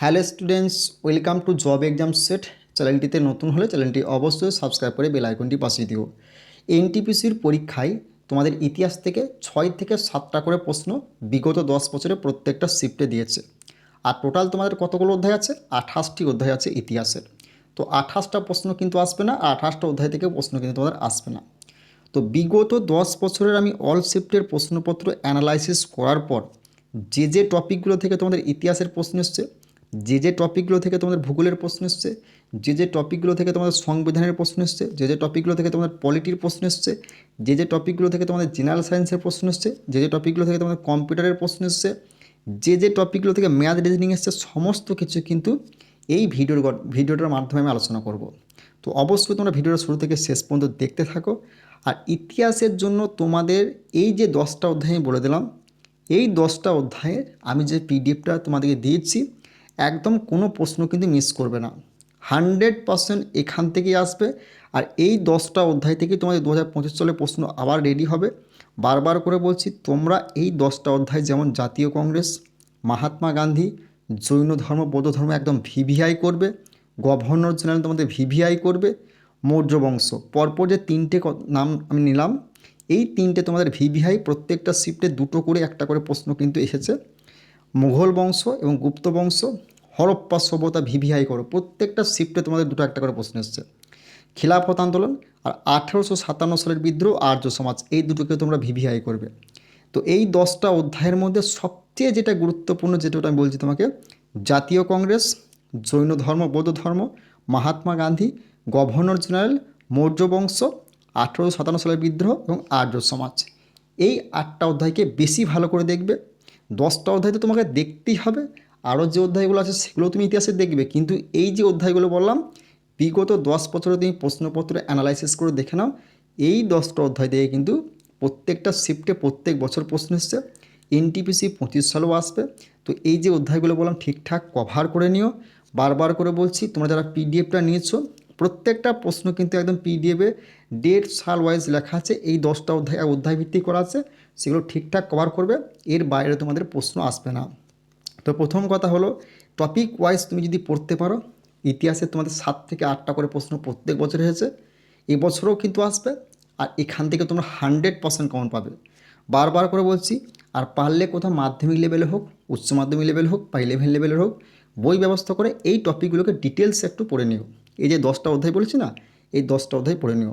Hello students, welcome to job exam set. চ্যানেলটিতে নতুন হলে চ্যানেলটি অবশ্যই সাবস্ক্রাইব করে বেল আইকনটি পাশিয়ে দিও। এনটিপিসির পরীক্ষায় তোমাদের ইতিহাস থেকে ছয় থেকে সাতটা করে প্রশ্ন বিগত দশ বছরে প্রত্যেকটা শিফটে দিয়েছে। আর টোটাল তোমাদের কতগুলো অধ্যায় আছে? আঠাশটি অধ্যায় আছে ইতিহাসের। তো আঠাশটা প্রশ্ন কিন্তু আসবে না, আর আঠাশটা অধ্যায় থেকে প্রশ্ন কিন্তু তোমাদের আসবে না। তো বিগত দশ বছরের আমি অল শিফটের প্রশ্নপত্র অ্যানালাইসিস করার পর যে যে টপিকগুলো থেকে তোমাদের ইতিহাসের প্রশ্ন এসছে যে যে টপিকগুলো থেকে তোমাদের ভূগোলের প্রশ্ন এসছে, যে যে টপিকগুলো থেকে তোমাদের সংবিধানের প্রশ্ন এসছে, যে যে টপিকগুলো থেকে তোমাদের পলিটির প্রশ্ন এসছে, যে যে টপিকগুলো থেকে তোমাদের জেনারেল সায়েন্সের প্রশ্ন এসছে, যে যে টপিকগুলো থেকে তোমাদের কম্পিউটারের প্রশ্ন এসছে, যে যে টপিকগুলো থেকে ম্যাথ রিজনিং এসছে, সমস্ত কিছু কিন্তু এই ভিডিওর ভিডিওটার মাধ্যমে আমি আলোচনা করব। তো অবশ্যই তোমরা ভিডিওটা শুরু থেকে শেষ পর্যন্ত দেখতে থাকো। আর ইতিহাসের জন্য তোমাদের এই যে দশটা অধ্যায় বলে দিলাম, এই দশটা অধ্যায়ের আমি যে পিডিএফটা তোমাদেরকে দিয়েছি একদম কোনো প্রশ্ন কিন্তু মিস করবে না। হান্ড্রেড পার্সেন্ট এখান থেকেই আসবে আর এই দশটা অধ্যায় থেকে তোমাদের দু হাজার পঁচিশ সালে প্রশ্ন আবার রেডি হবে। বারবার করে বলছি, তোমরা এই দশটা অধ্যায় যেমন জাতীয় কংগ্রেস, মহাত্মা গান্ধী, জৈন ধর্ম, বৌদ্ধ ধর্ম একদম ভিভিআই করবে, গভর্নর জেনারেল তোমাদের ভিভিআই করবে, মৌর্য বংশ। পরপর যে তিনটে নাম আমি নিলাম, এই তিনটে তোমাদের ভিভিআই প্রত্যেকটা শিফটে দুটো করে একটা করে প্রশ্ন কিন্তু এসেছে। মুঘল বংশ এবং গুপ্ত বংশ, হরপ্পা সভ্যতা ভিভিআই করো, প্রত্যেকটা শিফটে তোমাদের দুটো একটা করে প্রশ্ন এসছে। খিলাফত আন্দোলন আর আঠেরোশো সাতান্ন সালের বিদ্রোহ, আর্য সমাজ, এই দুটোকে তোমরা ভিভিআই করবে। তো এই দশটা অধ্যায়ের মধ্যে সবচেয়ে যেটা গুরুত্বপূর্ণ যেটা আমি বলছি তোমাকে, জাতীয় কংগ্রেস, জৈন ধর্ম, বৌদ্ধ ধর্ম, মহাত্মা গান্ধী, গভর্নর জেনারেল, মৌর্য বংশ, আঠেরোশো সাতান্ন সালের বিদ্রোহ এবং আর্য সমাজ। এই আটটা অধ্যায়কে বেশি ভালো করে দেখবে। দশটা অধ্যায় তো তোমাকে দেখতেই হবে। আরও যে অধ্যায়গুলো আছে সেগুলো তুমি ইতিহাসে দেখবে। কিন্তু এই যে অধ্যায়গুলো বললাম, বিগত দশ বছরে তুমি প্রশ্নপত্র অ্যানালাইসিস করে দেখে নাও। এই দশটা অধ্যায় থেকে কিন্তু প্রত্যেকটা শিফটে প্রত্যেক বছর প্রশ্ন এসছে। এনটিপিসি পঁচিশ সালেও আসবে। তো এই যে অধ্যায়গুলো বললাম ঠিকঠাক কভার করে নিও। বারবার করে বলছি, তোমরা যারা পিডিএফটা নিয়েছো, প্রত্যেকটা প্রশ্ন কিন্তু একদম পিডিএফে ডেট সাল ওয়াইজ লেখা আছে। এই দশটা অধ্যায় অধ্যায় ভিত্তিক করা আছে। সেগুলো ঠিকঠাক কভার করবে, এর বাইরে তোমাদের প্রশ্ন আসবে না। তো প্রথম কথা হলো টপিক ওয়াইজ তুমি যদি পড়তে পারো, ইতিহাসে তোমাদের সাত থেকে আটটা করে প্রশ্ন প্রত্যেক বছর এসেছে এবছরও কিন্তু আসবে, আর এখান থেকে তোমরা হান্ড্রেড পার্সেন্ট কমন পাবে। বারবার করে বলছি, আর পারলে কোথাও মাধ্যমিক লেভেলে হোক, উচ্চ মাধ্যমিক লেভেল হোক, বা ইলেভেন লেভেলের হোক, বই ব্যবস্থা করে এই টপিকগুলোকে ডিটেলস একটু পড়ে নিও। এই যে দশটা অধ্যায় বলেছি না, এই দশটা অধ্যায় পড়ে নিও।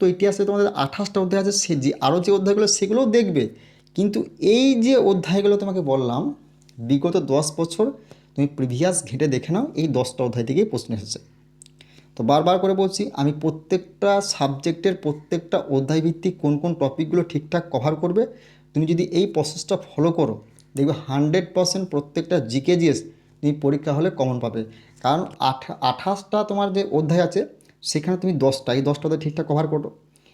তো ইতিহাসে তোমাদের আঠাশটা অধ্যায় আছে, সে যে আরও যে অধ্যায়গুলো, সেগুলোও দেখবে। কিন্তু এই যে অধ্যায়গুলো তোমাকে বললাম, বিগত দশ বছর তুমি প্রিভিয়াস ঘেঁটে দেখে নাও, এই দশটা অধ্যায় থেকেই প্রশ্ন এসেছে। তো বারবার করে বলছি, আমি প্রত্যেকটা সাবজেক্টের প্রত্যেকটা অধ্যায় ভিত্তিক কোন কোন টপিকগুলো ঠিকঠাক কভার করবে, তুমি যদি এই প্রসেসটা ফলো করো, দেখবে হান্ড্রেড পার্সেন্ট প্রত্যেকটা জিকেজিএস তুমি পরীক্ষা হলে কমন পাবে। কারণ আঠা, আঠাশটা তোমার যে অধ্যায় আছে সেখানে তুমি দশটা, এই দশটা অধ্যায় ঠিকঠাক কভার করো।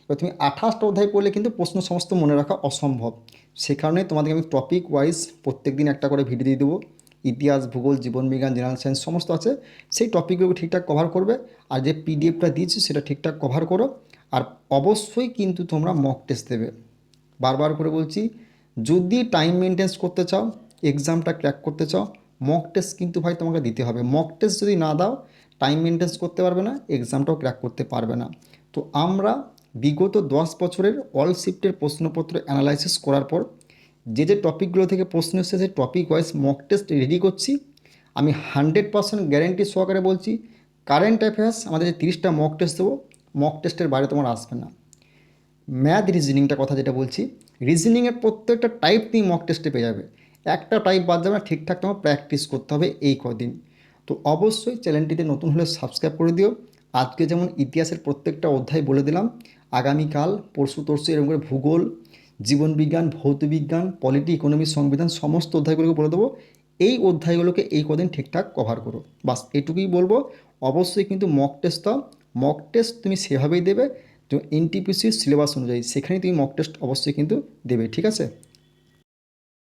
এবার তুমি আঠাশটা অধ্যায় পড়লে কিন্তু প্রশ্ন সমস্ত মনে রাখা অসম্ভব। সে কারণে তোমাদেরকে আমি টপিক ওয়াইজ প্রত্যেক দিন একটা করে ভিডিও দিয়ে দেবো। ইতিহাস, ভূগোল জীবনবিজ্ঞান জেনারেল সায়েন্স সমস্ত আছে। সেই টপিকগুলোকে ঠিকঠাক কভার করবে আর যে পিডিএফটা দিয়েছি সেটা ঠিকঠাক কভার করো। আর অবশ্যই কিন্তু তোমরা মক টেস্ট দেবে। বারবার করে বলছি, যদি টাইম মেনটেন্স করতে চাও এক্সামটা ক্র্যাক করতে চাও মক টেস্ট কিন্তু ভাই তোমাকে দিতে হবে। মক টেস্ট যদি না দাও টাইম মেনটেন্স করতে পারবে না এক্সামটাও ক্র্যাক করতে পারবে না। তো আমরা বিগত দশ বছরের অল শিফটের প্রশ্নপত্র অ্যানালাইসিস করার পর, যে যে টপিকগুলো থেকে প্রশ্ন এসেছে, সেই topic wise mock test ready করছি। আমি হান্ড্রেড পার্সেন্ট গ্যারেন্টি সহকারে বলছি কারেন্ট অ্যাফেয়ার্স আমাদের যে তিরিশটা মক টেস্ট দেবো মক টেস্টের বাইরে তোমার আসবে না। ম্যাথ রিজনিংটা কথা যেটা বলছি রিজনিংয়ের প্রত্যেকটা টাইপ তুমি মক টেস্টে পেয়ে যাবে। একটা টাইপ বাদ যাবে না, ঠিকঠাক তোমার প্র্যাকটিস করতে হবে এই কদিন। তো অবশ্যই চ্যানেলটিতে নতুন হলে সাবস্ক্রাইব করে দিও। আজকে যেমন ইতিহাসের প্রত্যেকটা অধ্যায় বলে দিলাম, আগামীকাল, পরশু তরশু এরকম করে ভূগোল জীবনবিজ্ঞান ভৌতবিজ্ঞান পলিটি, ইকোনমি, সংবিধান সমস্ত অধ্যায়গুলোকে বলে দেবো। এই অধ্যায়গুলোকে এই কদিন ঠিকঠাক কভার করো। বাস এটুকুই বলব। অবশ্যই কিন্তু মক টেস্ট দাও। মক টেস্ট তুমি সেভাবেই দেবে। তো এনটিপিসির সিলেবাস অনুযায়ী সেখানেই তুমি মক টেস্ট অবশ্যই কিন্তু দেবে, ঠিক আছে?